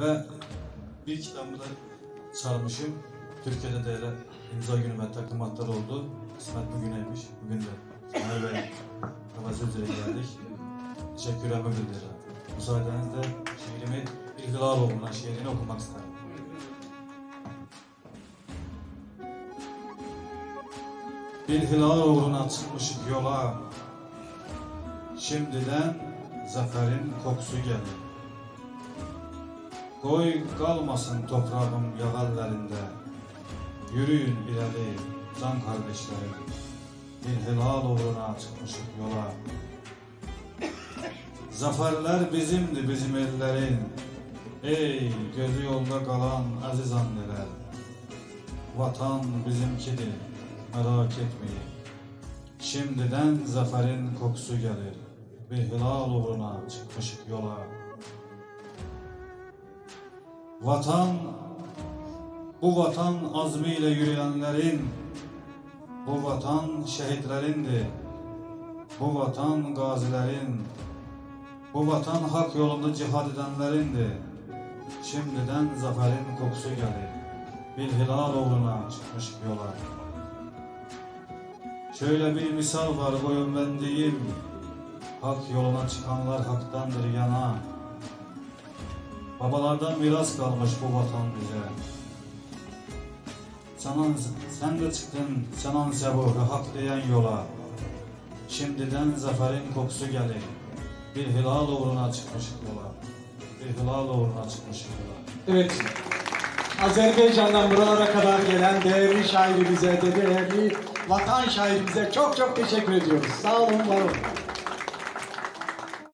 Ve bir kitabımı da çalmışım. Türkiye'de de hele imza günüme takdimatlar oldu. Kısmet bugüneymiş. Bugün de Ömer Bey havası üzere geldik. Teşekkürlerimi bildiririm. Müsaadenizle şiirimi İlgilal oğluna şiirini okumak isterim. Bir hilal uğruna çıkmışık yola Şimdiden zaferin kokusu gelir Koy kalmasın toprağım yağallarında Yürüyün ileri can kardeşlerim. Bir hilal uğruna çıkmışık yola. Zaferler bizimdi bizim ellerin. Ey gözü yolda kalan aziz anneler. Vatan bizimkidir merak etmeyin. Şimdiden zaferin kokusu gelir. Bir hilal uğruna çıkmışık yola Vatan Bu vatan azmiyle yürüyenlerin Bu vatan şehitlerindir. Bu vatan gazilerin Bu vatan hak yolunda cihad edenlerindir. Şimdiden zaferin kokusu gelir. Bir hilal uğruna çıkmışık yola. Şöyle bir misal var koyun ben diyeyim Hak yoluna çıkanlar haktandır yana Babalardan miras kalmış bu vatan bize Sanan, sen de çıktın sanan sebuhu hak diyen yola Şimdiden zaferin kokusu gelir Bir hilal uğruna çıkmışık yola Bir hilal uğruna çıkmışık yola Evet. Azerbaycan'dan buralara kadar gelen değerli şairimize de değerli vatan şairimize çok çok teşekkür ediyoruz. Sağ olun, var olun.